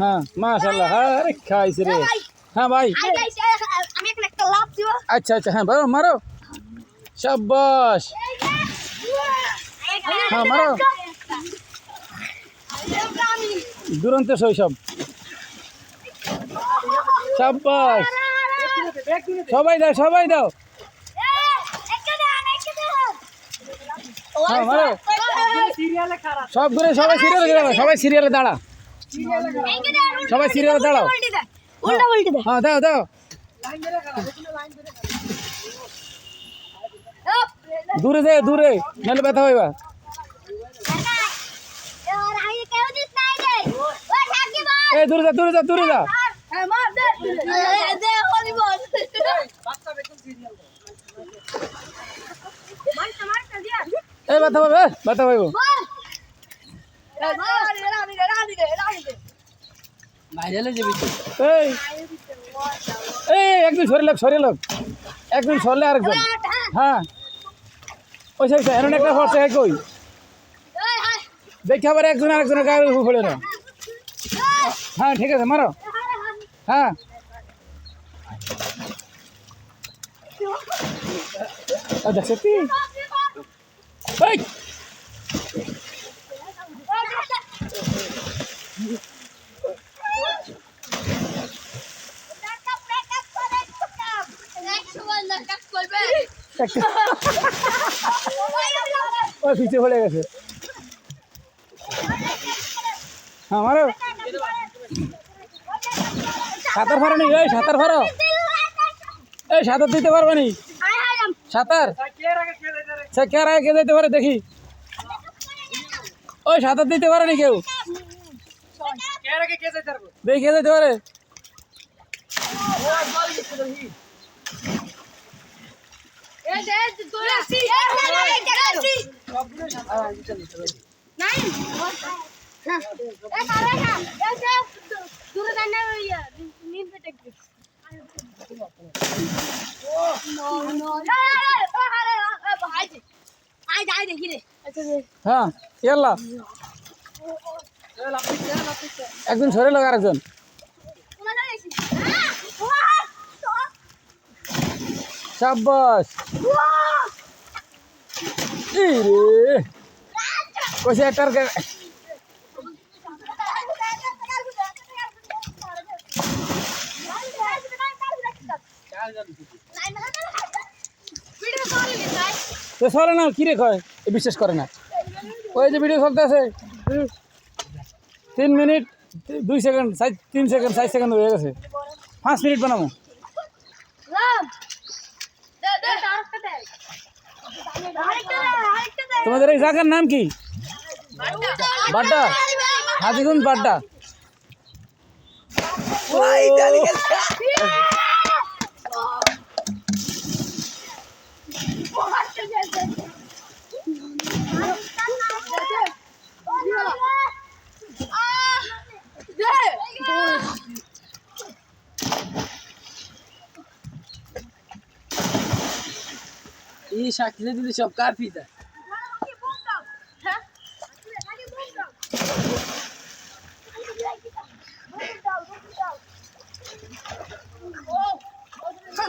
হ্যাঁ মাশাল্লাহ হ্যাঁ আরে খাইছে রে। হ্যাঁ ভাই। আই গাইস আমি এখন একটা লাভ দিব। আচ্ছা আচ্ছা হ্যাঁ মারো মারো। শাবাশ হ্যাঁ মারো। দুরন্ত শৈশব। শাবাশ সবাই দাও সবাই দাও। হ্যাঁ মারো। সব করে সবাই সিরিয়ালে সবাই সিরিয়ালে দাঁড়া। সবাই সিরিয়ালে দাঁড়াও। উল্টা উল্টে দে হ্যাঁ দাও দাও। দূরে দে দূরে। নাহলে ব্যথা হইবা এই দূরে যা দূরে যা দূরে যা। এই ব্যথা পাবে ব্যথা পাইব। এই একদিন সরে লোক সরে লোক একদিন সরলে আরেকজন। হ্যাঁ। ওই সেই এমন একটা ফর্সে কই? দেখে আবার একজন আরেকজনের গায়ে পড়ে না হ্যাঁ ঠিক আছে, মারো। হ্যাঁ। দেখছ পিছিয়ে পড়ে গেছে। হ্যাঁ মারো সাঁতার ফারো নি? এই সাঁতার ফারো এই সাঁতার দিতে পারবে নি? সাঁতার? সে কে আগে কে যেতে পারে দেখি। ওই সাঁতার দিতে পারে নি কেউ? দেখি কে যেতে পারে। হ্যাঁ একজন সরে লোক আরেকজন। সাব্বাস। এই রে কইছে একটার তো চলে না কিরে কয়? এ বিশ্বাস করে না। ওই যে ভিডিও চলতে আছে তিন মিনিট, দুই সেকেন্ড তিন সেকেন্ড চার সেকেন্ড হয়ে গেছে। পাঁচ মিনিট বানাবো। তোমাদের এই জায়গার নাম কি বাড্ডা হাজিগঞ্জ বাড্ডা এই সাক্ষী দিলে সব কার পিতা?